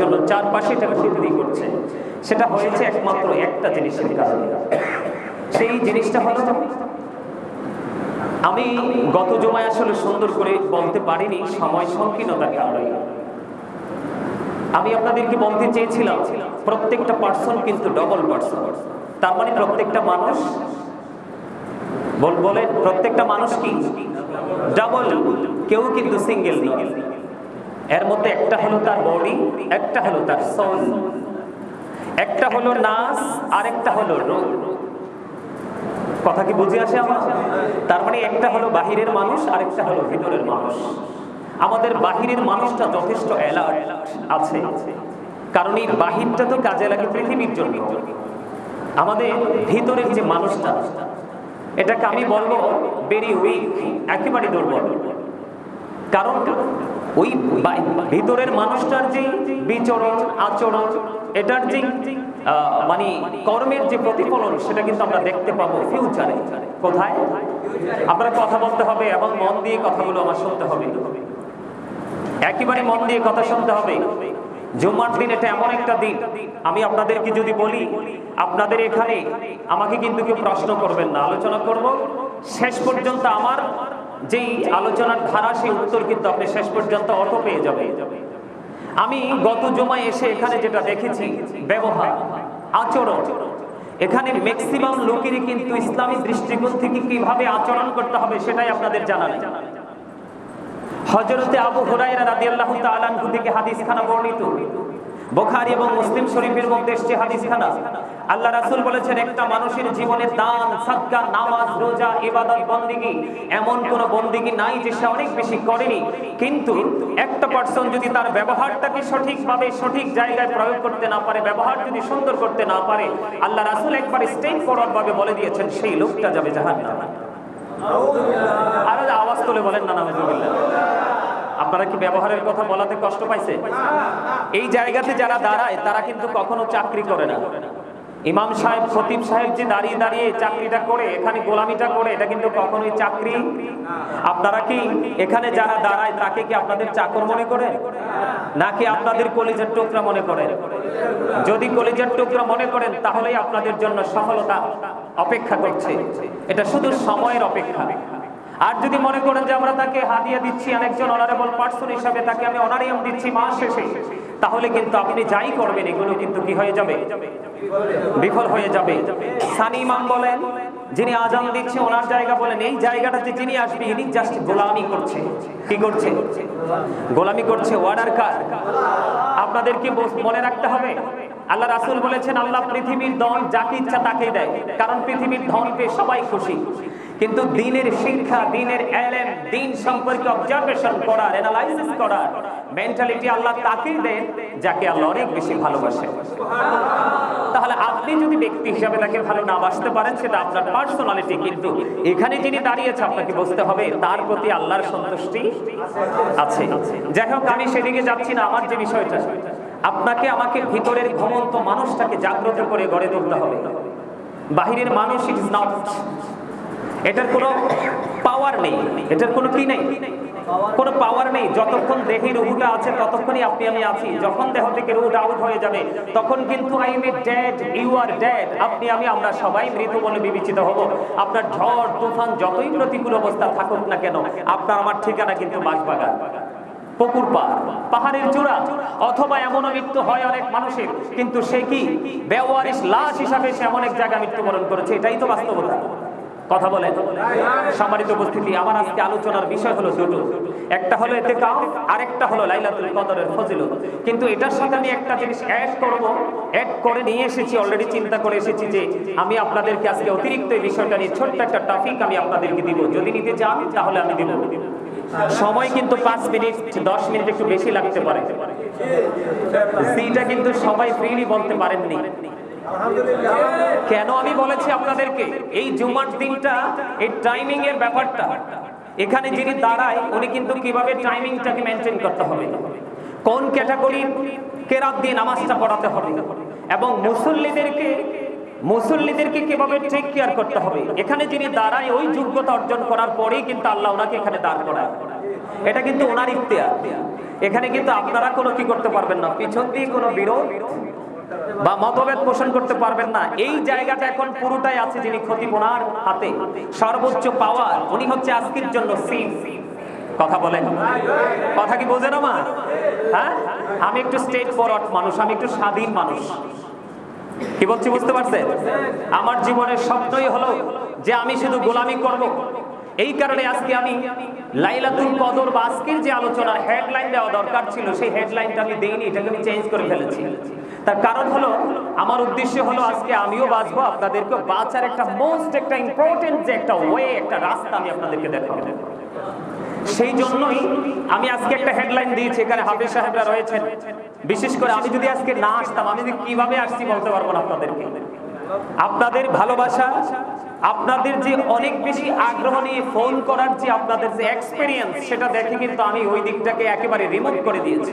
জন্য চারপাশে এটা ঘুরঘুরি করছে, সেটা হয়েছে একমাত্র একটা জিনিসের কারণে। সেই জিনিসটা হলো আমি গত জমায় আসলে সুন্দর করে বলতে পারিনি সময় সংকীর্ণতার কারণে। আমি আপনাদেরকে বলতে চেয়েছিলাম, প্রত্যেকটা পার্সন কিন্তু ডবল পার্সন তার মানে প্রত্যেকটা মানুষ, বল বলে প্রত্যেকটা মানুষ কি? ডাবল কেউ কিন্তু সিঙ্গেল নয়। এর মধ্যে একটা হলো তার বডি একটা হলো তার সোল একটা হলো নাস, আরেকটা হলো রোগ। কথা কি বুঝে আসে আমার? তার মানে একটা হলো বাহিরের মানুষ আর একটা হলো ভিতরের মানুষ। আমাদের বাহিরের মানুষটা যথেষ্ট অ্যালার্ট আছে। কারণ এই বাহিরটা তো কাজে লাগে পৃথিবীর জন্য। আমাদের ভিতরের যে মানুষটা, এটাকে আমি বলব ভেরি উইক একেবারে দুর্বল। কারণ ওই ভিতরের মানুষটার যে বিচরণ, আচরণ, এটার যে মানে কর্মের যে প্রতিফলন, সেটা কিন্তু আমরা দেখতে পাবো ফিউচারে কোথায়? আপনার কথা বলতে হবে এবং মন দিয়ে কথাগুলো আমার শুনতে হবে। একেবারে মন দিয়ে কথা শুনতে হবে। জুম্মার দিন এটা এমন একটা দিন। আমি আপনাদেরকে যদি বলি, আপনাদের এখানে আমাকে কিন্তু কেউ প্রশ্ন করবেন না। আলোচনা করব। শেষ পর্যন্ত আমার যেই আলোচনার ধারা সেই উত্তর কিন্তু আপনি শেষ পর্যন্ত অটো পেয়ে যাবে আমি গত জমায় এসে এখানে যেটা দেখেছি, ব্যবহার, আচরণ। এখানে ম্যাক্সিমাম লোকেরই কিন্তু ইসলামী দৃষ্টিকোণ থেকে কীভাবে আচরণ করতে হবে সেটাই আপনাদের জানা নেই হজরতে আবু হুরায়রা রাদিয়াল্লাহু তাআলা থেকে হাদিসখানা বর্ণিত। বুখারী এবং মুসলিম শরীফের মধ্যে এসেছে হাদিসখানা আল্লাহ রাসূল বলেছেন, একটা মানুষের জীবনে দান, সাদকা, নামাজ, রোজা, ইবাদত, বন্দেগী এমন কোন বন্দেগী নাই যে সে অনেক বেশি করেনি। কিন্তু একটা পার্সন যদি তার ব্যবহারটাকে সঠিকভাবে, সঠিক জায়গায় প্রয়োগ করতে না পারে, ব্যবহার যদি সুন্দর করতে না পারে, আল্লাহ রাসূল একবার স্টেট ফরওয়ার্ড ভাবে বলে দিয়েছেন, সেই লোকটা যাবে জাহান্নামে। আরও আওয়াজ তুলে বলেন না, নাউজুবিল্লাহ। আপনারা কি ব্যবহারের কথা বলাতে কষ্ট পাইছে? এই জায়গাতে যারা দাঁড়ায়, তারা কিন্তু কখনো চাকরি করে না। ইমাম সাহেব, খতিব সাহেব যে দাঁড়িয়ে দাঁড়িয়ে চাকরিটা করে, এখানে গোলামিটা করে, এটা কিন্তু কখনোই চাকরি। আপনারা কি এখানে যারা দাঁড়ায়, তাকে কি আপনাদের চাকর মনে করেন? নাকি আপনাদের কলেজের টুকরা মনে করেন? যদি কলেজের টুকরা মনে করেন, তাহলেই আপনাদের জন্য সফলতা অপেক্ষা করছে। এটা শুধু সময়ের অপেক্ষা। আর যদি মনে করেন যে আমরা তাকে হাদিয়া দিচ্ছি, আরেকজন অনারেবল পার্সন হিসাবে তাকে আমি অনারিয়াম দিচ্ছি মাস শেষে, তাহলে কিন্তু আপনি যাই করবেন, এগুলো কিন্তু কি হয়ে যাবে? বিফল হয়ে যাবে। সানি ইমাম বলেন, যিনি আজান দিচ্ছে, ওনার জায়গা বলেন, এই জায়গাটাতে যিনি আসবে, ইনি জাস্ট গোলামি করছে। কি করছে? গোলামি করছে ওয়ার্ডার কার? আপনাদেরকে বস- মনে রাখতে হবে, আল্লাহ রাসূল বলেছেন, আল্লাহ পৃথিবীর ধন যাকে ইচ্ছা তাকে দেয়, কারণ পৃথিবীর ধন পেয়ে সবাই খুশি। কিন্তু দিনের শিক্ষা, দিনের এলেম, দিন সম্পর্কে অবজারভেশন করার অ্যানালাইসিস করার মেন্টালিটি আল্লাহ তাকেই দেন, যাকে আল্লাহ অনেক বেশি ভালোবাসে। তাহলে আপনি যদি ব্যক্তি হিসাবে তাকে ভালো না বাসতে পারেন, সেটা আপনার পার্সোনালিটি কিন্তু এখানে যিনি দাঁড়িয়েছে আপনাকে বুঝতে হবে, তার প্রতি আল্লাহর সন্তুষ্টি আছে। যাই হোক, আমি সেদিকে যাচ্ছি না, আমার যে বিষয়টা, আপনাকে আমাকে ভিতরের ঘুমন্ত মানুষটাকে জাগ্রত করে গড়ে তুলতে হবে। বাহিরের মানুষ ইট ইজ নট এটার কোনো পাওয়ার নেই। এটার কোনো কি নেই? কোনো পাওয়ার নেই। যতক্ষণ দেহে রুহুটা আছে, ততক্ষণই আপনি আমি আছি। যখন দেহ থেকে রুহুটা আউট হয়ে যাবে, তখন কিন্তু I am dad you are dad আপনি, আমি, আমরা সবাই মৃত বলে বিবেচিত হব। আপনার ঝড়, তুফান, যতই প্রতিকূল অবস্থা থাকুক না কেন, আপনার আমার ঠিকানা কিন্তু বাঁশবাগান। পুকুর পাড়, পাহাড়ের চূড়া। অথবা এমনও মৃত্যু হয় অনেক মানুষের। কিন্তু সে কি? বেওয়ারিশ লাশ হিসাবে সে এমন এক জায়গায় মৃত্যুবরণ করেছে। এটাই তো বাস্তবতা। কথা বলেন সম্মানিত উপস্থিতি, আমার আজকে আলোচনার বিষয় হলো দুটো। একটা হলো এতে কাম আরেকটা হলো লাইলাতুল কদরের ফজিলত। কিন্তু এটার সাথে আমি একটা জিনিস অ্যাড করব অ্যাড করে নিয়ে এসেছি অলরেডি চিন্তা করে এসেছি যে আমি আপনাদেরকে আজকে অতিরিক্ত এই বিষয়টা নিয়ে ছোট্ট একটা টপিক আমি আপনাদেরকে দিব। যদি নিতে চান, তাহলে আমি দিব। সময় কিন্তু পাঁচ মিনিট, দশ মিনিট একটু বেশি লাগতে পারে। সেইটা কিন্তু সবাই ফ্রিলি বলতে পারেননি। কেন আমি বলেছি আপনাদেরকে? এই জুমার দিনটা, এই টাইমিং এর ব্যাপারটা, এখানে যিনি দাঁড়ায়, উনি কিন্তু কীভাবে টাইমিংটাকে মেনটেন করতে হবে? কোন ক্যাটাগরি কেরাত দিয়ে নামাজটা পড়াতে হবে? এবং মুসল্লিদেরকে মুসল্লিদেরকে কীভাবে টেক কেয়ার করতে হবে? এখানে যিনি দাঁড়ায়, ওই যোগ্যতা অর্জন করার পরেই কিন্তু আল্লাহ ওনাকে এখানে দাঁড় করায়। এটা কিন্তু ওনার ইখতিয়ার। এখানে কিন্তু আপনারা কোনো কি করতে পারবেন না। পিছন দিয়ে কোনো বিরোধ বা মতভেদ পোষণ করতে পারবেন না। এই জায়গাটা এখন পুরোটাই আছে যিনি ক্ষতিপোনার হাতে। সর্বোচ্চ পাওয়ার উনি হচ্ছে আজকের জন্য সিম। কথা বলেন। কথা কি বোঝেন আমার? হ্যাঁ? আমি একটু স্টেট ফরওয়ার্ড মানুষ, আমি একটু স্বাধীন মানুষ। কি বলছি বুঝতে পারছেন? আমার জীবনের স্বপ্নই হলো যে আমি শুধু গোলামি করব। এই কারণে আজকে আমি লাইলাতুল কদর বা আজকের যে আলোচনার হেডলাইন দেওয়া দরকার ছিল, সেই হেডলাইনটা আমি দেইনি, এটাকে আমি চেঞ্জ করে ফেলেছি। তার কারণ হলো, আমার উদ্দেশ্য হলো আজকে আমিও বাঁচবো আপনাদেরকে বাঁচার একটা মোস্ট একটা ইম্পর্টেন্ট যে একটা ওয়ে একটা রাস্তা আমি আপনাদেরকে দেখাবো। সেই জন্যই আমি আজকে একটা হেডলাইন দিয়েছি, এখানে হাফিজ সাহেবরা রয়েছেন। বিশেষ করে আমি যদি আজকে না আসতাম, আমি কীভাবে আসছি বলতে পারব না আপনাদেরকে। আপনাদের ভালোবাসা, আপনাদের যে অনেক বেশি আগ্রহ নিয়ে ফোন করার যে আপনাদের যে এক্সপিরিয়েন্স সেটা দেখে কিন্তু আমি ওই দিকটাকে একেবারে রিমুভ করে দিয়েছি।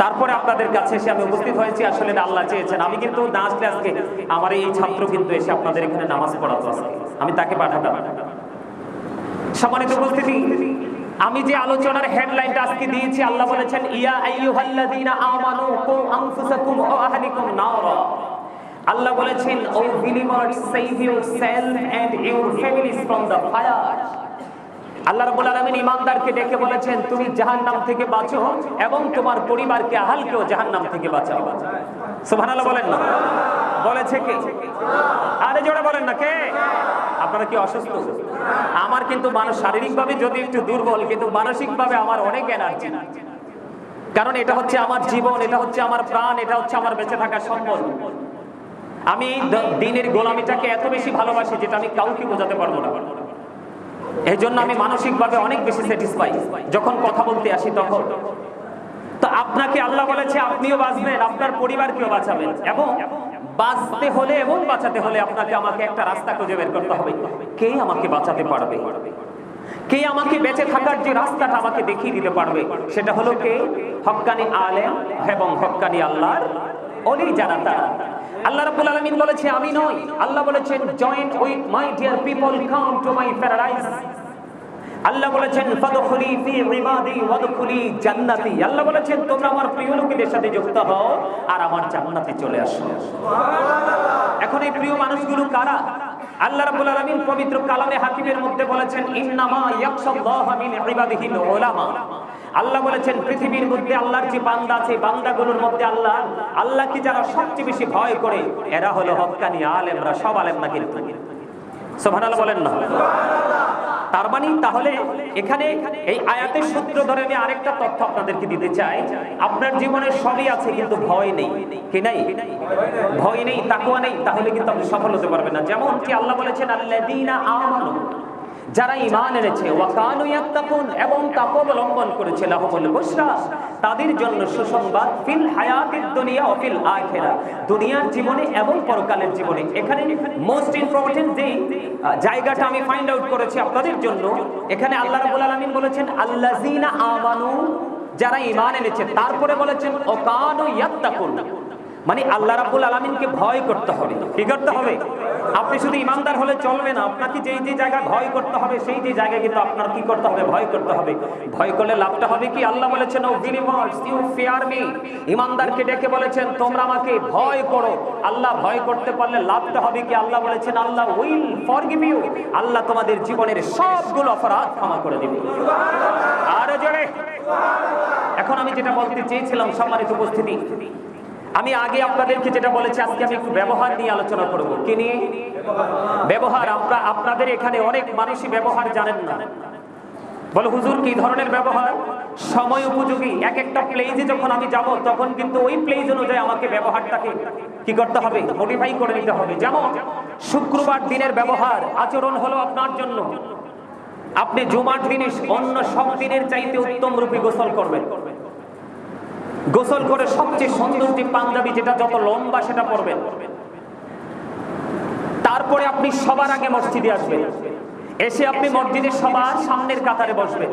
তারপরে আপনাদের কাছে এসে আমি উপস্থিত হয়েছি, আসলে আল্লাহ চেয়েছেন। আমি কিন্তু না আসলে আজকে আমার এই ছাত্র কিন্তু এসে আপনাদের এখানে নামাজ পড়াতো আজকে। আমি তাকে পাঠাতাম। সম্মানিত উপস্থিতি, আমি যে আলোচনার হেডলাইনটা আজকে দিয়েছি, আল্লাহ বলেছেন, ইয়া আইয়ুহাল্লাযীনা আমানু কু আনফুসাকুম ওয়া আহলিকুম নারা আল্লাহ বলেছেন O believers save yourself and your families from the fire আল্লাহ রাব্বুল আলামিন ইমানদারকে ডেকে বলেছেন, তুমি জাহান্নাম থেকে বাঁচো এবং তোমার পরিবারকে আহালকেও জাহান্নাম থেকে বাঁচাও। সুবহানাল্লাহ বলেন না। বলেছে কে? আরে জোরে বলেন না, কে? আপনারা কি অসুস্থ? আমার কিন্তু মানুষ শারীরিকভাবে যদি একটু দুর্বল, কিন্তু মানসিকভাবে আমার অনেক এনার্জি কারণ এটা হচ্ছে আমার জীবন, এটা হচ্ছে আমার প্রাণ, এটা হচ্ছে আমার বেঁচে থাকার সম্বল আমি দিনের গোলামিটাকে এত বেশি ভালোবাসি যেটা আমি কাউকে বোঝাতে পারব না। এই জন্য আমি মানসিকভাবে অনেক বেশি স্যাটিসফাই যখন কথা বলতে আসি তখন। আপনাকে আল্লাহ বলেছে, আপনিও বাঁচবেন, আপনার পরিবারকেও বাঁচাবেন। এবং বাঁচতে হলে এবং বাঁচাতে হলে আপনাকে আমাকে একটা রাস্তা খুঁজে বের করতে হবে। কে আমাকে বাঁচাতে পারবে? কে আমাকে বেঁচে থাকার যে রাস্তাটা আমাকে দেখিয়ে দিতে পারবে, সেটা হলো কে? হক্কানি আলেম এবং হক্কানি আল্লাহর অলি যারা তারা। আল্লাহ রাব্বুল আলামিন বলেছে আমি নই। আল্লাহ বলেছেন join with my dear people come to my paradise আল্লাহ বলেছেন ফাদখুলি ফি ইবাদি ওয়াদখুলি জান্নাতি আল্লাহ বলেছেন তোমরা আমার প্রিয় লোকেদের সাথে যুক্ত হও আর আমার জান্নাতে চলে আসো। এখন এই প্রিয় মানুষগুলো কারা? আল্লাহ রাব্বুল আলামিন পবিত্র কালামে হাকিমের মধ্যে বলেছেন ইন্নামা ইয়াখশাল্লাহ মিন ইবাদিহিল উলামা। আল্লাহ বলেছেন, পৃথিবীর মধ্যে আল্লাহর যে বান্দা আছে বান্দাগুলোর মধ্যে আল্লাহ, আল্লাহকে যারা সবচেয়ে বেশি ভয় করে, এরা হলো হক্কানি আলেমরা, সব আলেম না কিন্তু বলেন তার তাহলে এখানে এই আয়াতের সূত্র ধরে আমি আরেকটা তথ্য আপনাদেরকে দিতে চাই। আপনার জীবনে সবই আছে, কিন্তু ভয় নেই। কি নাই? ভয় নেই, তাকুয়া নেই, তাহলে কিন্তু আপনি সফল হতে পারবেন না। যেমন কি আল্লাহ বলেছেন আল্লাহ যারা ইমান এনেছে এবং তাকওয়া অবলম্বন করেছে তাদের জন্য সুসংবাদ, ফিল হায়াতিদ দুনিয়া ও ফিল আখিরা দুনিয়ার জীবনে এবং পরকালের জীবনে। এখানে মোস্ট ইম্পর্টেন্ট যে জায়গাটা আমি ফাইন্ড আউট করেছি আপনাদের জন্য, এখানে আল্লাহ রাব্বুল আলামিন বলেছেন, আল্লাযীনা আমানু, যারা ইমান এনেছে, তারপরে বলেছেন, ওয়াকানু ইয়াত্তাকুন। মানে আল্লাহ রাব্বুল আলামিনকে ভয় করতে হবে। কি করতে হবে? আপনি শুধু ইমানদার হলে চলবে না, আপনাকে যেই যে জায়গায় ভয় করতে হবে, সেই যে জায়গায় কিন্তু আপনার কি করতে হবে? ভয় করতে হবে। ভয় করলে লাভটা হবে কি? আল্লাহ বলেছেন, ও ফিয়ার মি। ইমানদারকে ডেকে বলেছেন, তোমরা আমাকে ভয় করো। আল্লাহ ভয় করতে পারলে লাভটা হবে কি? আল্লাহ বলেছেন, আল্লাহ উইল ফরগিভ ইউ। আল্লাহ তোমাদের জীবনের সবগুলো অপরাধ ক্ষমা করে দিবে। আরও জোরে। এখন আমি যেটা বলতে চেয়েছিলাম, সম্মানিত উপস্থিতি আমি আগে আপনাদেরকে যেটা বলেছি, আজকে আমি একটু ব্যবহার নিয়ে আলোচনা করব। কি নিয়ে? ব্যবহার। আমরা আপনাদের এখানে অনেক মানুষই ব্যবহার জানেন না। বলে, হুজুর, কি ধরনের ব্যবহার? সময় উপযোগী। এক একটা প্লেজে যখন আমি যাব, তখন কিন্তু ওই প্লেজ অনুযায়ী আমাকে ব্যবহারটাকে কি করতে হবে? মডিফাই করে নিতে হবে। যেমন, শুক্রবার দিনের ব্যবহার, আচরণ হলো আপনার জন্য। আপনি জুমার দিনে অন্য সব দিনের চাইতে উত্তম রূপে গোসল করবেন। গোসল করে সবচেয়ে সুন্দর যে পাঞ্জাবি, যেটা যত লম্বা সেটা পরবেন। তারপরে আপনি সবার আগে মসজিদে আসবেন। এসে আপনি মসজিদের সবার সামনের কাতারে বসবেন।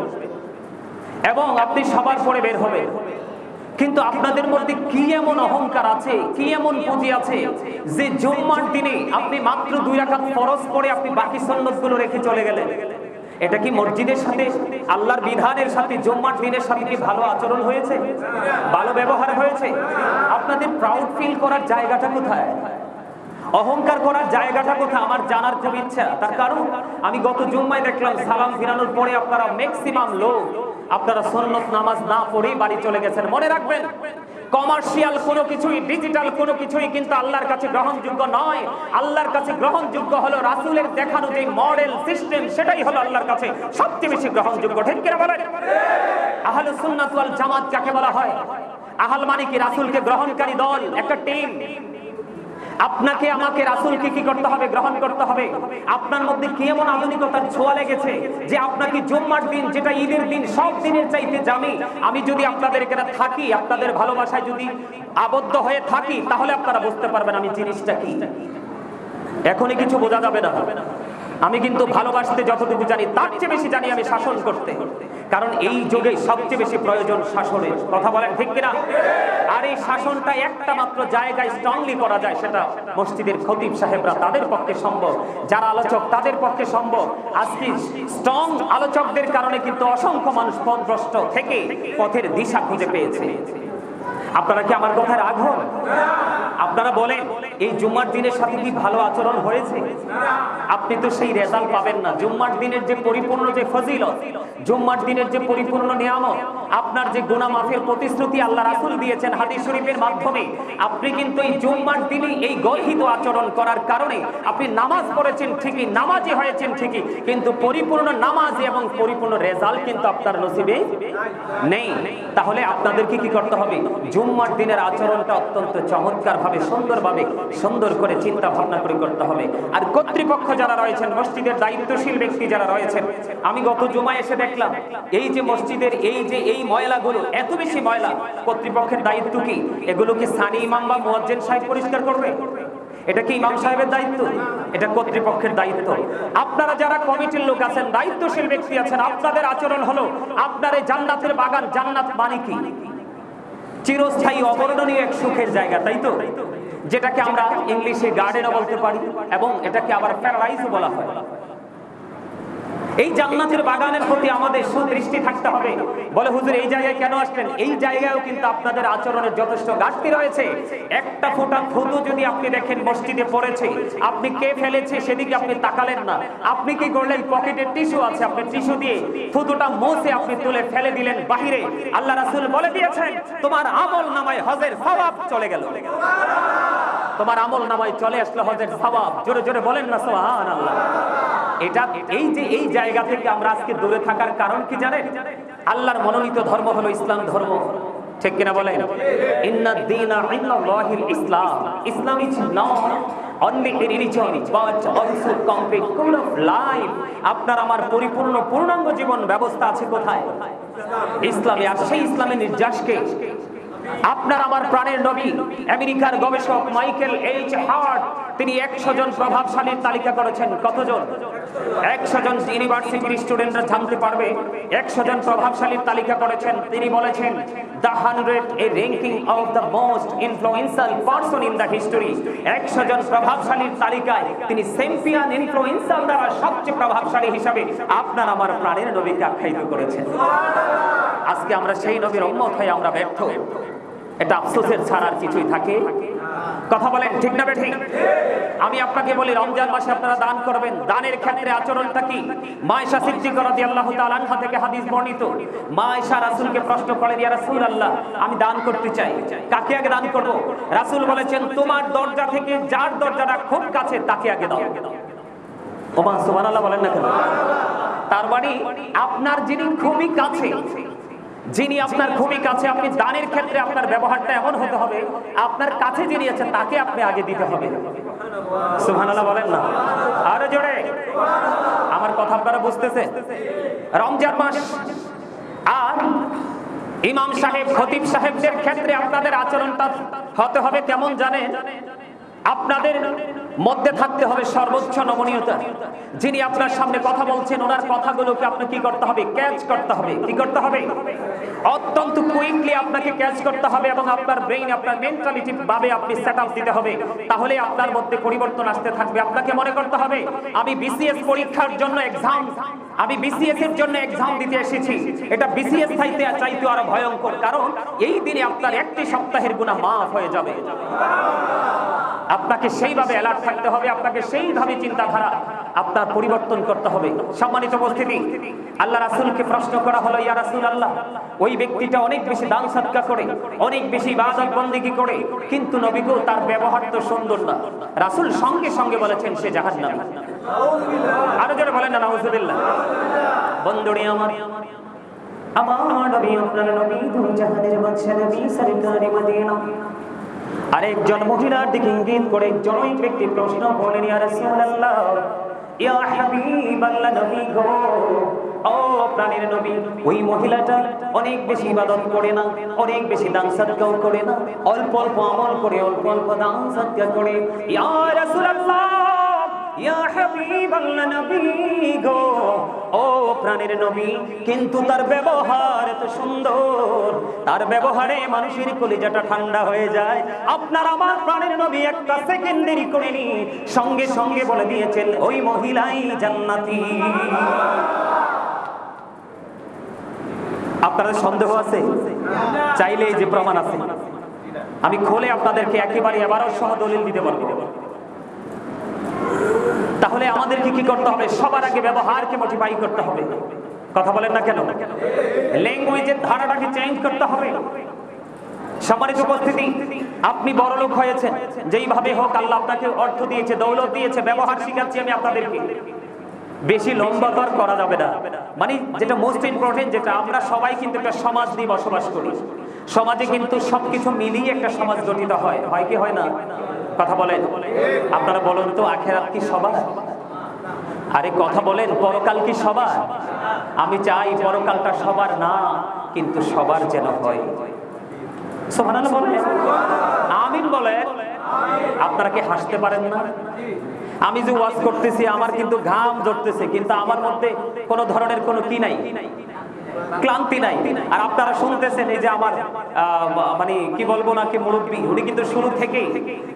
এবং আপনি সবার পরে বের হবেন। কিন্তু আপনাদের মধ্যে কি এমন অহংকার আছে, কি এমন পুঁজি আছে, যে জুম্মার দিনে আপনি মাত্র দুই রাকাত ফরজ পরে আপনি বাকি সন্ন্যতগুলো রেখে চলে গেলেন? এটা কি মসজিদের সাথে, আল্লাহর বিধানের সাথে, জুম্মার দিনের সাথে কি ভালো আচরণ হয়েছে? ভালো ব্যবহার হয়েছে? আপনাদের প্রাউড ফিল করার জায়গাটা কোথায়? অহংকার করার জায়গাটা কোথায়? আমার জানার খুব ইচ্ছা। তার কারণ, আমি গত জুম্মায় দেখলাম সালাম ফিরানোর পরে আপনারা ম্যাক্সিমাম লোক, আপনারা সন্নত নামাজ না পড়েই বাড়ি চলে গেছেন। মনে রাখবেন কমার্শিয়াল কোনো কিছুই, ডিজিটাল কোনো কিছুই কিন্তু আল্লাহর কাছে গ্রহণযোগ্য নয়। আল্লাহর কাছে গ্রহণযোগ্য হলো রাসুলের দেখানো যে মডেল, সিস্টেম, সেটাই হলো আল্লাহর কাছে সবচেয়ে বেশি গ্রহণযোগ্য। ঠিক কিনা বলেন? আহলে সুন্নাত ওয়াল জামাত কাকে বলা হয়? আহল মানে কি রাসূলকে গ্রহণকারী দল, একটা টিম? আপনাকে, আমাকে রাসুল কি করতে হবে, গ্রহণ করতে হবে? আপনার মধ্যে কি এমন আধুনিকতার ছোঁয়া লেগেছে যে আপনাকে জুম্মার দিন, যেটা ঈদের দিন, সব দিনের চাইতে জানি? আমি যদি আপনাদের এখানে থাকি, আপনাদের ভালোবাসায় যদি আবদ্ধ হয়ে থাকি, তাহলে আপনারা বুঝতে পারবেন আমি জিনিসটা কি। এখনই কিছু বোঝা যাবে না। আমি কিন্তু ভালোবাসতে যতটুকু জানি, তার চেয়ে বেশি জানি আমি শাসন করতে। কারণ এই যুগে সবচেয়ে বেশি প্রয়োজন শাসনের। কথা বলেন ঠিক কিনা? আর এই শাসনটা একটা মাত্র জায়গায় স্ট্রংলি করা যায়, সেটা মসজিদের খতিব সাহেবরা তাদের পক্ষে সম্ভব। যারা আলোচক, তাদের পক্ষে সম্ভব। আজকে স্ট্রং আলোচকদের কারণে কিন্তু অসংখ্য মানুষ পথভ্রষ্ট থেকে পথের দিশা খুঁজে পেয়েছে। আপনারা কি আমার কথায় রাগ আপনারা বলেন এই জুম্মার দিনের সাথে কি ভালো আচরণ হয়েছে? আপনি তো সেই রেজাল্ট পাবেন না। জুম্মার দিনের যে পরিপূর্ণ যে ফজিলত, জুম্মার দিনের যে পরিপূর্ণ নিয়ামত, আপনার যে গুনাহ মাফের প্রতিশ্রুতি আল্লাহ রাসূল দিয়েছেন হাদিস শরীফের মাধ্যমে, আপনি কিন্তু এই জুম্মার দিনে এই গর্হিত আচরণ করার কারণে আপনি নামাজ পড়েছেন ঠিকই, নামাজি হয়েছেন ঠিকই, কিন্তু পরিপূর্ণ নামাজ এবং পরিপূর্ণ রেজাল্ট কিন্তু আপনার নসিবে নেই। তাহলে আপনাদেরকে কি করতে হবে? জুম্মার দিনের আচরণটা অত্যন্ত চমৎকার ভাবে সুন্দরভাবে সুন্দর করে চিন্তা ভাবনা করে করতে হবে। আর কর্তৃপক্ষ যারা রয়েছেন, মসজিদের দায়িত্বশীল ব্যক্তি যারা রয়েছেন, আমি গত জুমায় এসে দেখলাম, এই যে মসজিদের, এই যে এই ময়লাগুলো, এত বেশি ময়লা, কর্তৃপক্ষের দায়িত্ব কি? এগুলো কি সানি ইমাম বা মুয়াজ্জিন সাহেব পরিষ্কার করবে? এটা কি ইমাম সাহেবের দায়িত্ব? এটা কর্তৃপক্ষের দায়িত্ব। আপনারা যারা কমিটির লোক আছেন, দায়িত্বশীল ব্যক্তি আছেন, আপনাদের আচরণ হলো, আপনার এই জান্নাতের বাগান জান্নাত মানে কি? চিরস্থায়ী, অবর্ণনীয় এক সুখের জায়গা, তাই তো? যেটাকে আমরা ইংলিশে গার্ডেনও বলতে পারি এবং এটাকে আবার প্যারালাইজও বলা হয়। এই জান্নাতের বাগানের প্রতি আমাদের সুদৃষ্টি থাকতে হবে। বলে, হুজুর, এই জায়গায় কেন আসলেন? এই জায়গায়ও কিন্তু আপনাদের আচরণের যথেষ্ট ঘাটতি রয়েছে। একটা ফোঁটা থুতু যদি আপনি দেখেন মসজিদে পড়েছে, আপনি কে ফেলেছে সেদিকে আপনি তাকালেন না। আপনি কি করলেন? পকেটে টিস্যু আছে, আপনি টিস্যু দিয়ে থুতুটা মুছে আপনি তুলে ফেলে দিলেন বাহিরে। আল্লাহ রাসুল বলে দিয়েছেন, তোমার আমল নামায় হজের সওয়াব চলে গেল। তোমার আমল নামায় চলে আসলো হজের সওয়াব। জোরে জোরে বলেন না, সুবহানাল্লাহ। এটা এই যে এই জায়গা থেকে আমরা আজকে দূরে থাকার কারণ কি জানেন? আল্লাহর মনোনীত ধর্ম হলো ইসলাম ধর্ম। ঠিক কিনা বলেন? Islam. Islam is not only religion but also complete code of life আপনার আমার পরিপূর্ণ পূর্ণাঙ্গ জীবন ব্যবস্থা আছে কোথায়? ইসলামে। আর সেই ইসলামের নির্যাসকে আপনার আমার প্রাণের নবী, আমেরিকার গবেষক মাইকেল এইচ হার্ট তিনি একশো জন প্রভাবশালীর তালিকা করেছেন। কতজন? একশো জন ইউনিভার্সিটির স্টুডেন্টরা জানতে পারবে। একশো জন প্রভাবশালীর তালিকা করেছেন। তিনি বলেছেন, the hundred a ranking of the most influential person in the history. একশো জন প্রভাবশালীর তালিকায় তিনি চ্যাম্পিয়ন ইনফ্লুয়েন্সাল দ্বারা সবচেয়ে প্রভাবশালী হিসাবে আপনার আমার প্রাণের নবীকে আখ্যায়িত করেছেন। আজকে আমরা সেই নবীর উম্মত হয়ে আমরা ব্যর্থ। এটা আফসোসের ছাড়ার কিছুই থাকে। কথা বলেন ঠিক না ঠিক আমি আপনাকে বলি, রমজান মাসে আপনারা দান করবেন। দানের ক্ষেত্রে আচরণটা কি? মায়েশা সিদ্দিকা রাদিয়াল্লাহু তাআলা আনহা থেকে হাদিস বর্ণিত, মায়েশা রাসূলকে প্রশ্ন করেন, ইয়া রাসূলুল্লাহ, আমি দান করতে চাই। কাকে আগে দান করব? রাসূল বলেছেন, তোমার দরজা থেকে যার দরজাটা খুব কাছে, তাকে আগে দাও। ওমা সুবহানাল্লাহ বলেন না কেন? তার মানে আপনার যিনি খুবই কাছে যিনি আপনার খুবই কাছে, আপনি দানের ক্ষেত্রে আপনার ব্যবহারটা এমন হতে হবে, আপনার কাছে যিনি আছে তাকে আপনি আগে দিতে হবে। সুবহানাল্লাহ বলেন না। আরও জোরে। আমার কথা আপনারা বুঝতেছে? রমজান মাস। আর ইমাম সাহেব, খতিব সাহেবদের ক্ষেত্রে আপনাদের আচরণটা হতে হবে কেমন জানেন? আপনাদের মধ্যে থাকতে হবে সর্বোচ্চ নমনীয়তা। যিনি আপনার সামনে কথা বলছেন, ওনার কথাগুলোকে আপনাকে কি করতে হবে? ক্যাচ করতে হবে। কি করতে হবে? অত্যন্ত কুইকলি আপনাকে ক্যাচ করতে হবে এবং আপনার ব্রেইন আপনার মেন্টালিটি ভাবে আপনি সেট দিতে হবে। তাহলে আপনার মধ্যে পরিবর্তন আসতে থাকবে। আপনাকে মনে করতে হবে, আমি বিসিএস পরীক্ষার জন্য এক্সাম আমি বিসিএস এর জন্য এক্সাম দিতে এসেছি। এটা বিসিএস চাইতে চাইতে আরও ভয়ঙ্কর। কারণ এই দিনে আপনার একটি সপ্তাহের গুণা মাফ হয়ে যাবে। আপনাকে সেইভাবে অ্যালার্ট থাকতে হবে, আপনাকে সেইভাবে চিন্তাধারা আপনার পরিবর্তন করতে হবে। সম্মানিত উপস্থিতি, আল্লাহ রাসূলকে প্রশ্ন করা হলো, ইয়া রাসুল আল্লাহ ওই ব্যক্তিটা অনেক বেশি দান সৎকা করে, অনেক বেশি ইবাদত বন্দেগী করে, কিন্তু নবী গো, তার ব্যবহার তো সুন্দর না। রাসূল সঙ্গে সঙ্গে বলেছেন, সে জাহান্নামী। আরও জোরে বলেন না, নাউজুবিল্লাহ। বন্ধুরে আমার আমার নবী, আপনার নবী দুই জাহানের বাদশা নবী, সরকারি মদিনা। আরেকজন মহিলার দিকে ইঙ্গিত করে জনৈক ব্যক্তি প্রশ্ন করলেন নবী প্রাণের নবী, ওই মহিলাটা অনেক বেশি করে না, অনেক বেশি করে না, অল্প অল্প আমল করে, অল্প অল্প দান করে। ইয়া রাসূলুল্লাহ প্রাণের নবী, কিন্তু তার ব্যবহার এত সুন্দর। তার ব্যবহারে মানুষের কলিজাটা ঠান্ডা হয়ে যায়। আপনার আমার প্রাণের নবী একটা সেকেন্ড দেরি করেনি। সঙ্গে সঙ্গে বলে দিয়েছেন, ওই মহিলাই জান্নাতি। আপনাদের সন্দেহ আছে? চাইলে যে প্রমাণ আছে। আমি খোলে আপনাদেরকে একেবারে আবারও সহ দলিল দিতে পারব। তাহলে আমাদেরকে কি করতে হবে? সবার আগে ব্যবহারকে মডিফাই করতে হবে। কথা বলেন না কেন? ল্যাঙ্গুয়েজের ধারাটাকে চেঞ্জ করতে হবে। সম্মানিত উপস্থিতি, আপনি বড় লোক হয়েছেন। যেইভাবে হোক আল্লাহ আপনাকে অর্থ দিয়েছে, দৌলত দিয়েছে, ব্যবহার শিখাচ্ছি আমি আপনাদেরকে। বেশি লম্বা তো করা যাবে না। মানে যেটা মোস্ট ইম্পর্টেন্ট যেটা আমরা সবাই কিন্তু একটা সমাজ নিয়ে বসবাস করি। সমাজে কিন্তু সবকিছু মিলিয়ে একটা সমাজ গঠিত হয়। হয় কি হয় না? কথা বলেন। আপনারা বলুন তো, আখেরাত কি সবার? আরে কথা বলেন, পরকাল কি সবার? আমি চাই পরকালটা সবার না, কিন্তু সবার যেন হয়। আমিন বলেন। আপনারা কি হাসতে পারেন না? আমি যে ওয়াজ করতেছি, আমার কিন্তু ঘাম জড়তেছে কিন্তু আমার মধ্যে কোনো ধরনের কোনো কি নাই? ক্লান্তি নাই। আর আপনারা শুনতেছেন এই যে আমার মানে কি বলব না, কি মুরব্বী, উনি কিন্তু শুরু থেকেই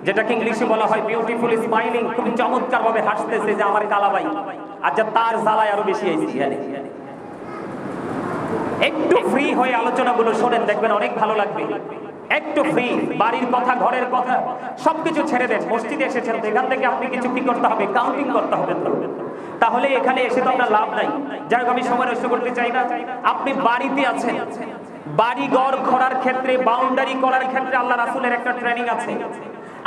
যেটাকে ইংলিশে বলা হয় বিউটিফুল স্মাইলিং খুব চমৎকার ভাবে হাসতেছে যে আমার কালাবাই, আর যা তার জ্বালায় আরও বেশি আইছি জানি একটু ফ্রি হয়ে আলোচনাগুলো শোনেন, দেখবেন অনেক ভালো লাগবে। একটু ফ্রি বাড়ির কথা, ঘরের কথা, সবকিছু ছেড়ে দেন, মসজিদে এসেছেন এখান থেকে আপনি কিছু কি করতে হবে? কাউন্টিং করতে হবে তো তাহলে এখানে এসে তো আপনার লাভ নাই। যাই হোক, আমি সময় নষ্ট করতে চাই না। আপনি বাড়িতে আছেন। বাড়ি ঘর করার ক্ষেত্রে বাউন্ডারি করার ক্ষেত্রে আল্লাহ রাসুলের একটা ট্রেনিং আছে।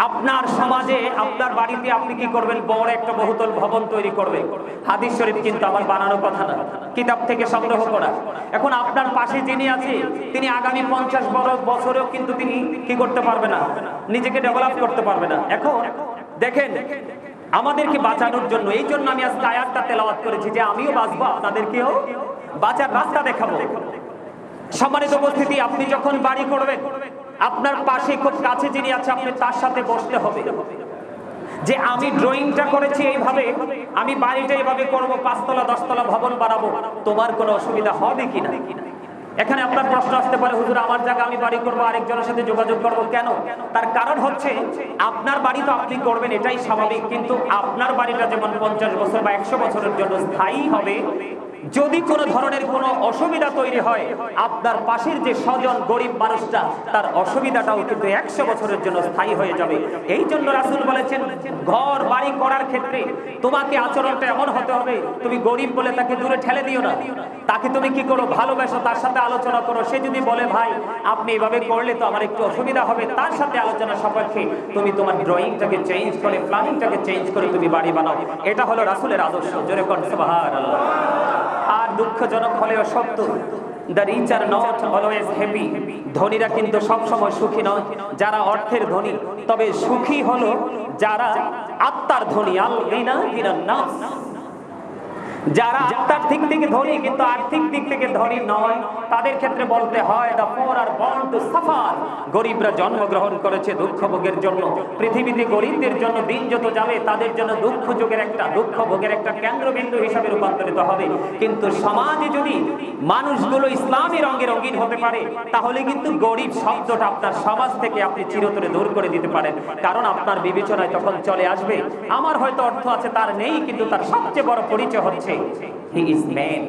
আপনার সমাজে, আপনার বাড়িতে আপনি কি করবেন? বড় একটা বহুতল ভবন তৈরি করবেন হাদিস শরীফ কিন্তু আমার বানানোর কথা না। কিতাব থেকে সংগ্রহ করা। এখন আপনার পাশে যিনি আছে, তিনি আগামী পঞ্চাশ বছরেও কিন্তু তিনি কি করতে পারবে না? নিজেকে ডেভেলপ করতে পারবে না। এখন দেখেন আমাদেরকে বাঁচানোর জন্য, এই জন্য আমি আজকে আয়াতটা তেলাওয়াত করেছি যে আমিও বাঁচবো আপনাদেরকেও বাঁচার রাস্তা দেখাবো। সম্মানিত উপস্থিতি, আপনি যখন বাড়ি করবেন, আপনার পাশে খুব কাছে যিনি আছে, আপনি তার সাথে বসতে হবে। যে আমি ড্রয়িংটা করেছি এইভাবে, আমি বাড়িটা এইভাবে করব, পাঁচতলা, দশতলা ভবন বানাবো, তোমার কোনো অসুবিধা হবে কিনা? এখানে আপনার প্রশ্ন আসতে পারে, হুজুর, আমার জায়গা আমি বাড়ি করব, আরেকজনের সাথে যোগাযোগ করব কেন? তার কারণ হচ্ছে, আপনার বাড়ি তো আপনি করবেন, এটাই স্বাভাবিক, কিন্তু আপনার বাড়িটা যেমন পঞ্চাশ বছর বা একশো বছরের জন্য স্থায়ী হবে যদি কোনো ধরনের কোনো অসুবিধা তৈরি হয়, আপনার পাশের যে স্বজন গরিব মানুষটা, তার অসুবিধাটাও কিন্তু একশো বছরের জন্য স্থায়ী হয়ে যাবে। এই জন্য রাসুল বলেছেন, ঘর বাড়ি করার ক্ষেত্রে তোমাকে আচরণটা এমন হতে হবে, তুমি গরিব বলে তাকে দূরে ঠেলে দিও না। তাকে তুমি কি করো, ভালোবাসো, তার সাথে আলোচনা করো। সে যদি বলে, ভাই, আপনি এভাবে করলে তো আমার একটু অসুবিধা হবে। তার সাথে আলোচনা সাপেক্ষে তুমি তোমার ড্রয়িংটাকে চেঞ্জ করে প্ল্যানিংটাকে চেঞ্জ করে তুমি বাড়ি বানাও। এটা হলো রাসুলের আদর্শ। জোরে কর সুবহানাল্লাহ। আর দুঃখজনক হলেও সত্য the rich are not always happy ধনীরা কিন্তু সবসময় সুখী নয়, যারা অর্থের ধনী। তবে সুখী হলো যারা আত্মার ধনী। আল গিনা গিনান নাফস যারা আত্মার দিক থেকে ধনী, কিন্তু আর্থিক দিক থেকে ধনী নয়, তাদের ক্ষেত্রে বলতে হয় the poor are born to suffer গরিবরা জন্মগ্রহণ করেছে দুঃখ ভোগের জন্য। পৃথিবীতে গরিবদের জন্য দিন যত যাবে, তাদের জন্য দুঃখ যুগের একটা, দুঃখ ভোগের একটা কেন্দ্রবিন্দু হিসাবে রূপান্তরিত হবে। কিন্তু সমাজে যদি মানুষগুলো ইসলামী রঙে রঙিন হতে পারে, তাহলে কিন্তু গরিব শব্দটা আপনার সমাজ থেকে আপনি চিরতরে দূর করে দিতে পারেন। কারণ আপনার বিবেচনায় তখন চলে আসবে, আমার হয়তো অর্থ আছে, তার নেই, কিন্তু তার সবচেয়ে বড় পরিচয় হচ্ছে হি ইজ ম্যান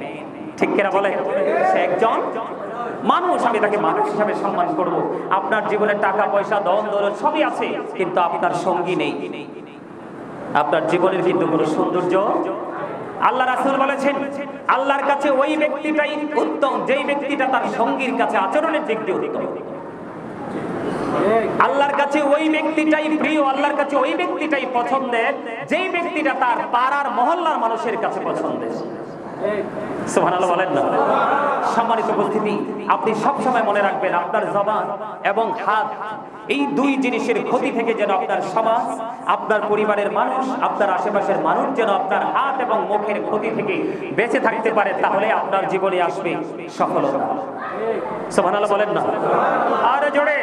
ঠিক কিনা বলে? সে একজন মানুষ। আমি তাকে মানুষ হিসাবে সম্মান করব। আপনার জীবনে টাকা, পয়সা দন দৌলত সবই আছে, কিন্তু আপনার সঙ্গী নেই। আপনার জীবনের কিন্তু কোনো সৌন্দর্য আল্লাহ রাসূল বলেছেন, আল্লাহর কাছে ওই ব্যক্তিটাই উত্তম, যেই ব্যক্তিটা তার সঙ্গীর কাছে আচরণের দিক দিয়ে উত্তম। আল্লাহর কাছে ওই ব্যক্তিটাই প্রিয়, আল্লাহর কাছে ওই ব্যক্তিটাই পছন্দের, যেই ব্যক্তিটা তার পাড়ার মহল্লার মানুষের কাছে পছন্দের। বলেন না। সম্মানিত উপস্থিতি, আপনি সব সময় মনে রাখবেন আপনার জবান এবং হাত, এই দুই জিনিসের ক্ষতি থেকে যেন আপনার সমাজ, আপনার পরিবারের মানুষ, আপনার আশেপাশের মানুষ যেন আপনার হাত এবং মুখের ক্ষতি থেকে বেঁচে থাকতে পারে, তাহলে আপনার জীবনে আসবে সফলতা। সুবহানাল্লাহ বলেন না। আর জোরে।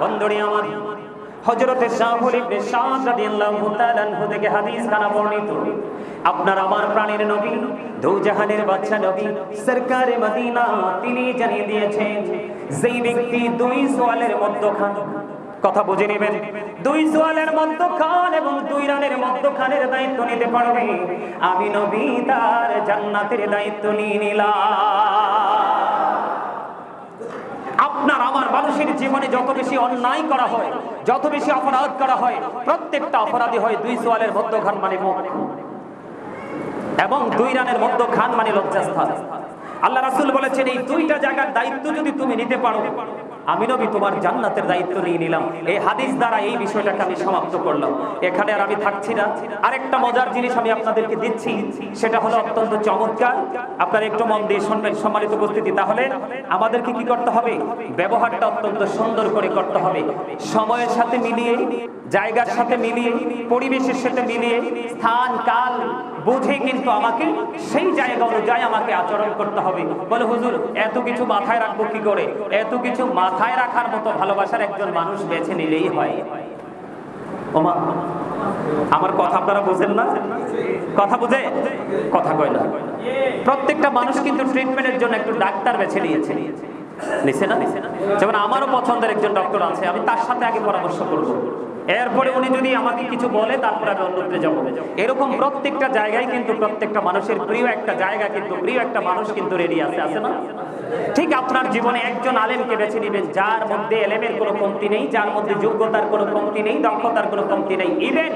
বন্ধুরি আমার। হযরতে শাহুল ইবনে রাদিয়াল্লাহু তাআলা আনহু থেকে হাদিস খানা বর্ণিত, আপনার আমার নবী নবী, সরকারে মদিনা, তিনি জানিয়ে দিয়েছেন, যেই ব্যক্তি দুই মধ্যখান, কথা বুঝে নেবেন, দুই সোয়ালের মধ্যখান এবং দুই রানের মধ্যখানের দায়িত্ব নিতে পারবে, আমি নবী তার জান্নাতের দায়িত্ব নিয়ে নিলাম। আপনার, আমার মানুষের জীবনে যত বেশি অন্যায় করা হয়, যত বেশি অপরাধ করা হয়, প্রত্যেকটা অপরাধী হয় দুই সোয়ালের মধ্য মধ্যখান মানে মুখ। এবং দুই রানের মধ্য খান মানে লজ্জাস্থান। আল্লাহ রাসুল বলেছেন, এই দুইটা জায়গার দায়িত্ব যদি তুমি নিতে পারো আমি নবী তোমার জান্নাতের দায়িত্ব নিয়ে নিলাম। এই হাদিস দ্বারা এই বিষয়টাকে আমি সমাপ্ত করলাম। এখানে আর আমি থাকছি না। আরেকটা মজার জিনিস আমি আপনাদেরকে দিচ্ছি, সেটা হলো অত্যন্ত চমৎকার। আপনারা একটু মন দিয়ে শুনবেন সম্মানিত উপস্থিতি। তাহলে আমাদেরকে কি করতে হবে? ব্যবহারটা অত্যন্ত সুন্দর করে করতে হবে। সময়ের সাথে মিলিয়ে, জায়গার সাথে মিলিয়ে, পরিবেশের সাথে মিলিয়ে, স্থান, কাল বুঝে কিন্তু আমাকে সেই জায়গা অনুযায়ী আমাকে আচরণ করতে হবে। বলে, হুজুর, এত কিছু মাথায় রাখব কি করে? এত কিছু মাথায় রাখার মতো ভালোবাসার একজন মানুষ বেছে নিলেই হয়। ওমা, আমার কথা আপনারা বুঝেন না? কথা বুঝে? কথা কয় না। প্রত্যেকটা মানুষ কিন্তু ট্রিটমেন্টের জন্য একটু ডাক্তার বেছে নিয়েছে। নিছে না? যেমন আমারও পছন্দের একজন ডক্টর আছে, আমি তার সাথে আগে পরামর্শ করব। এরপরে উনি যদি আমাকে কিছু বলে, তারপরে আমি অন্যত্রে যাব। এরকম প্রত্যেকটা জায়গায় কিন্তু প্রত্যেকটা মানুষের প্রিয় একটা জায়গা কিন্তু, প্রিয় একটা মানুষ কিন্তু রেডি আছে আছে না? ঠিক আপনার জীবনে একজন আলেমকে বেছে নেবেন, যার মধ্যে এলেমের কোনো কমতি নেই, যার মধ্যে যোগ্যতার কোনো কমতি নেই, দক্ষতার কোনো কমতি নেই। ইভেন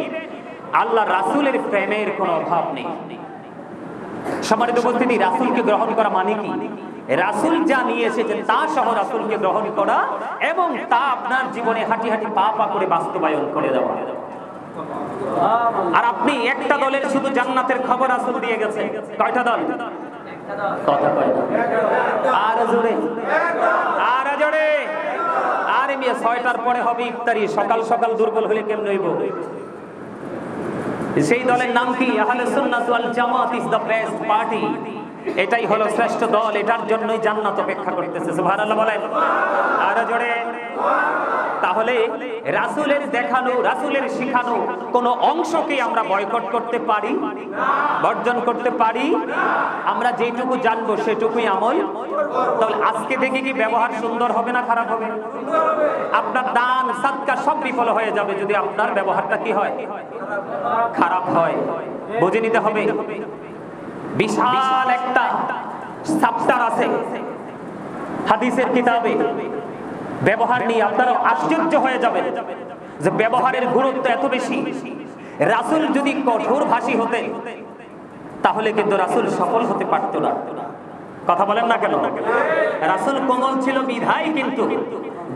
আল্লাহ রাসূলের প্রেমের কোনো অভাব নেই। সম্মানিত উপস্থিতি, রাসুলকে গ্রহণ করা মানে কি? রাসূল যা নিয়ে এসেছেন তা সহ রাসূলকে গ্রহণ করা এবং তা আপনার জীবনে হাঁটি হাঁটি পা পা করে বাস্তবায়ন করে দেওয়া। আর আপনি একটা দলের শুধু জান্নাতের খবর রাসূল দিয়ে গেছে। কয়টা দল? আর আর ছয়টার পরে হবে সকাল সকাল দুর্বল হলে সেই দলের নাম কি? Jamaat the party. এটাই হলো শ্রেষ্ঠ দল, এটার জন্যই জান্নাত অপেক্ষা করতেছে, সুবহানাল্লাহ বলেন। আর জোরে। তাহলে রাসূলের দেখানো, রাসূলের শিখানো কোন অংশকে আমরা বয়কট করতে পারি? বর্জন করতে পারি? আমরা যেটুকু জানব সেটুকুই আমল তাহলে আজকে থেকে কি ব্যবহার সুন্দর হবে না খারাপ হবে? আপনার দান, সাদকা সব বিফল হয়ে যাবে যদি আপনার ব্যবহারটা কি হয়? খারাপ হয়। বুঝে নিতে হবে। বিশাল একটা সাপ্তার আছে। হাদিসের কিতাবে ব্যবহার নিয়ে আপনারা আশ্চর্য হয়ে যাবে যে ব্যবহারের গুরুত্ব এত বেশি। রাসূল যদি কঠোর ভাষী হতেন, তাহলে কিন্তু রাসূল সফল হতে পারতো না। কথা বলেন না কেন? রাসূল কোমল ছিল, বিধায় কিন্তু।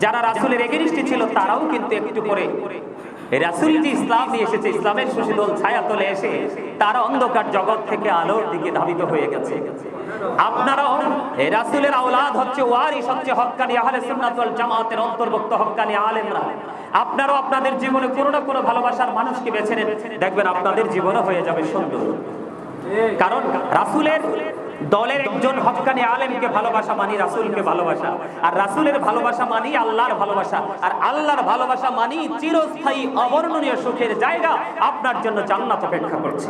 যারা রাসূলের এগেনিস্টে ছিল, তারাও কিন্তু একটু করে রাসূল ইসলাম নিয়ে এসেছে, ইসলামের সুশীতল ছায়া তলে এসে তারা অন্ধকার জগৎ থেকে আলোর দিকে ধাবিত হয়ে গেছে। আপনারাও রাসূলের আওলাদ হচ্ছে ওয়ারিস হচ্ছে হক্কানি আহলে সুন্নাত ওয়াল জামাতের অন্তর্ভুক্ত হক্কানি আলেমরা। আপনারাও আপনাদের জীবনে কোনো না কোনো ভালোবাসার মানুষকে বেছে নেন। দেখবেন আপনাদের জীবনও হয়ে যাবে সুন্দর। কারণ রাসূলের দলের একজন হক্কানি আলেমকে ভালোবাসা মানি, রাসুলকে ভালোবাসা। আর রাসূলের ভালোবাসা মানি আল্লাহর ভালোবাসা। আর আল্লাহর ভালোবাসা মানি চিরস্থায়ী, অবর্ণনীয় সুখের জায়গা আপনার জন্য জান্নাত অপেক্ষা করছে।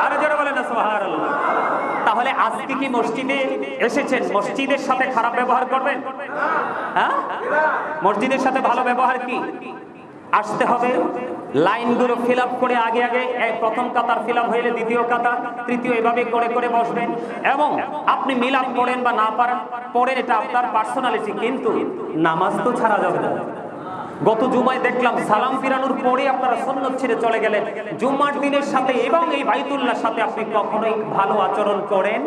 আর যারা বলেন তাহলে আজকে কি মসজিদে এসেছেন? মসজিদের সাথে খারাপ ব্যবহার করবেন? হ্যাঁ? মসজিদের সাথে ভালো ব্যবহার কি? আসতে হবে। লাইনগুলো ফিল করে আগে আগে প্রথম কাতার ফিল হইলে দ্বিতীয় কাতার, তৃতীয় এভাবে করে করে বসবেন। এবং আপনি মিলাম করেন বা না পারেন পড়েন এটা আপনার পার্সোনালিটি কিন্তু নামাজ তো ছাড়া যাবে না। গত জুমায় দেখলাম সালাম ফিরানোর পরে আপনারা সন্ন্যত ছেড়ে চলে গেলেন। জুম্মার দিনের সাথে এবং এই বাইতুল্লাহর সাথে আপনি কখনোই ভালো আচরণ করেন?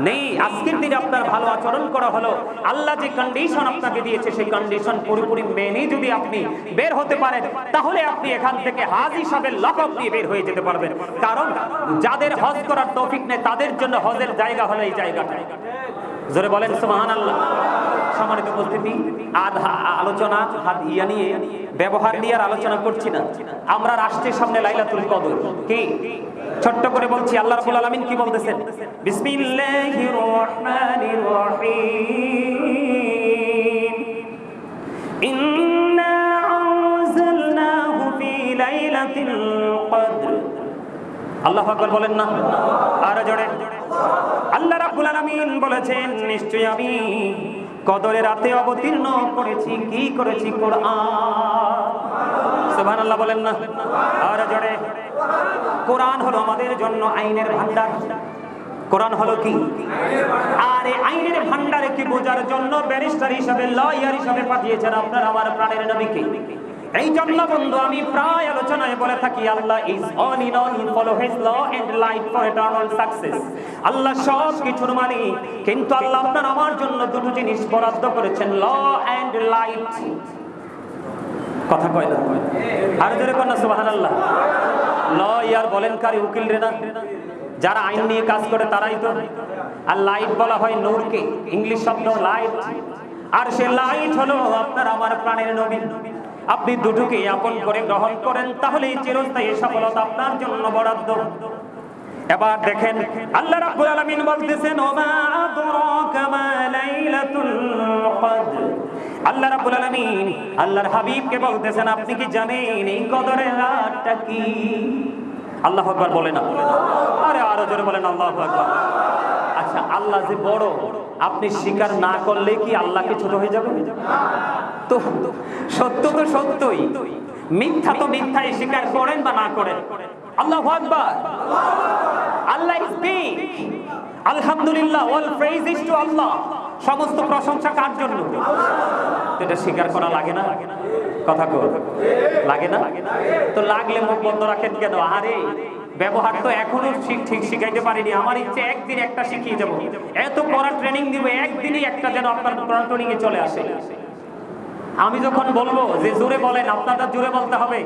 নেই। আজকের দিনে আপনার ভালো আচরণ করা হলো। আল্লাহ যে কন্ডিশন আপনাকে দিয়েছে, সেই কন্ডিশন পুরোপুরি মেনে যদি আপনি বের হতে পারেন, তাহলে আপনি এখান থেকে হাজ হিসাবে লকব দিয়ে বের হয়ে যেতে পারবেন। কারণ যাদের হজ করার তৌফিক নেই, তাদের জন্য হজের জায়গা হলো এই জায়গাটা। জোরে বলেন সুবহান আল্লাহ সম্মানিত উপস্থিতি, আধ আলোচনা, হাত ইয়া নিয়ে ব্যবহার নিয়ে আর আলোচনা করছি না। আমরা রাষ্ট্রের সামনে লাইলাতুল কদর। কি? ছোট্ট করে বলছি, আল্লাহ রাব্বুল আলামিন কি বলতেছেন? বিসমিল্লাহির রহমানির রহিম। ইন্না আনজালনাহু ফি লাইলাতিল কদর। আল্লাহ আকবার বলেন না। আর জোরে। আল্লাহ রাব্বুল আলামিন বলেছেন, নিশ্চয়ই আমি কদরের রাতে অবতীর্ণ করেছি। কি করেছি কোরআন? সুবহানাল্লাহ বলেন না। আর জোরে। কোরআন হলো আমাদের জন্য আইনের ভান্ডার কোরআন হলো কি? আর আইনের ভান্ডারে কি বোঝার জন্য ব্যারিস্টার হিসাবে, লয়ার হিসাবে পাঠিয়েছেন আপনার আমার প্রাণের নবীকে? এই জন্য বন্ধু আমি প্রায় আলোচনায় বলে থাকি, Allah is all in all follow his law and light for eternal success আল্লাহ সব কিছুর মালিক, কিন্তু আল্লাহ আপনার আমার জন্য দুটো জিনিস বরাদ্দ করেছেন ল এন্ড লাইট কথা কয় না? আর জোরে কন্যা সুবহানাল্লাহ। ল ইয়ার বলেন কারি উকিল রে না? যারা আইন নিয়ে কাজ করে তারাই তো। আর লাইট বলা হয় নূরকে, ইংলিশ শব্দ লাইট আর সে লাইট হলো আপনার, আমার প্রাণের নবী। আপনি দুটোকে আপন করে গ্রহণ করেন তাহলে এই চিরস্থায়ী সফলতা আপনার জন্য বরাদ্দ। এবার দেখেন, আল্লাহ রাব্বুল আলামিন বলতেছেন, ওমা আদরাকা মা লাইলাতুল কদর। আল্লাহ রাব্বুল আলামিন আল্লাহর হাবিবকে বলতেছেন, আপনি কি জানেন এই কদরের রাতটা কি? আল্লাহ আকবার বলেন আরে আরও জোরে বলেন, আল্লাহ আকবার। আচ্ছা আল্লাহ যে বড়, আপনি স্বীকার না করলে কি আল্লাহকে ছোট হয়ে যাবে? তো, সত্য তো সত্যই। মিথ্যা তো মিথ্যাই স্বীকার করেন বা না করেন? আল্লাহ আল্লাহ আলহামদুলিল্লাহ all praise is to Allah. সমস্ত প্রশংসা কার জন্য? এটা স্বীকার করা লাগে না? কথা কো। লাগে না? তো লাগলে মুখ বন্ধ রাখেন কেন? আরে ব্যবহার তো এখনও ঠিক ঠিক শিখাইতে পারিনি। আমার ইচ্ছে একদিন একটা শিখিয়ে যাব এত কড়া ট্রেনিং দিব, একদিনই একটা যেন আপনার ট্রেনিং এ চলে আসে। আমি যখন বলব যে জোরে বলেন, আপনাদের জোরে বলতে হবে।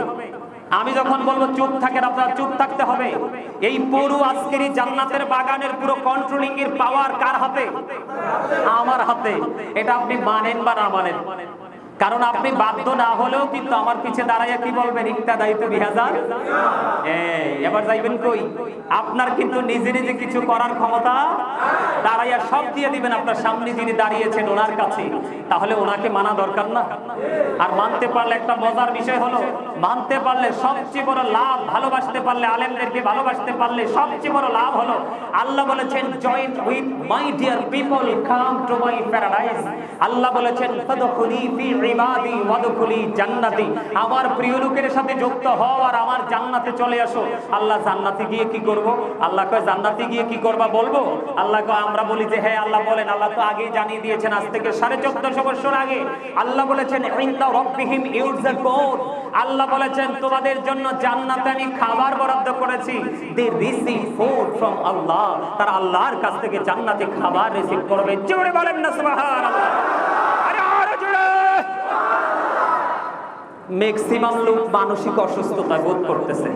আমি যখন বলব চুপ থাকেন, আপনার চুপ থাকতে হবে। এই পুরো আজকের জান্নাতের বাগানের পুরো কন্ট্রোলিং এর পাওয়ার কার হাতে? আমার হাতে। এটা আপনি মানেন বা না মানেন? কারণ আপনি বাধ্য না হলেও কিন্তু আমার পিছে দাঁড়াইয়া কি বলবেন? ইকটা দায়িত্ব বিহাজার? এবার যাইবেন কই? আপনার কিন্তু নিজে নিজে কিছু করার ক্ষমতা দাঁড়াইয়া সব দিয়ে দিবেন আপনার সামনে যিনি দাঁড়িয়েছেন ওনার কাছে। তাহলে ওনাকে মানা দরকার না। আর মানতে পারলে একটা মজার বিষয় হলো, মানতে পারলে সবচেয়ে বড় লাভ ভালোবাসতে পারলে, আলেমদেরকে ভালোবাসতে পারলে সবচেয়ে বড় লাভ হলো, আল্লাহ বলেছেন join with my dear people come to my paradise আল্লাহ বলেছেন ফাদখুলি ফি ইবাদি ওয়াদখুলি জান্নাতি। আমার প্রিয় লোকের সাথে যুক্ত হও আর আমার জান্নাতে চলে আসো। আল্লাহ জান্নাতে গিয়ে কি করব? আল্লাহ কয়, জান্নাতে গিয়ে কি করবা বলব? আল্লাহ কয়, আমরা বলি যে হ্যাঁ আল্লাহ বলেন, আল্লাহ তো জানিয়ে দিয়েছেন, আজ থেকে সাড়ে চোদ্দশো বছর আগে। আল্লাহ বলেছেন রব্বিহিম আল্লাহ বলেছেন, তোমাদের জন্য জান্নাতে আমি খাবার বরাদ্দ করেছি। They receive food from Allah তারা আল্লাহর কাছ থেকে জান্নাতে খাবার রিসিভ করবে। জোরে বলেন না, সুবহানাল্লাহ আরে আরও জোরে ম্যাক্সিমাম লোক মানসিক অসুস্থতা বোধ করতেছে।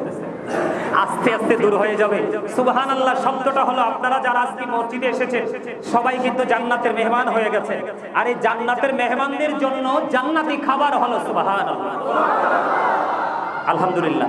আস্তে আস্তে দূর হয়ে যাবে। সুবহান আল্লাহ শব্দটা হলো আপনারা যারা আজকে মসজিদে এসেছেন, সবাই কিন্তু জান্নাতের মেহমান হয়ে গেছে। আর এই জান্নাতের মেহমানদের জন্য জান্নাতি খাবার হলো সুবহান আলহামদুলিল্লাহ।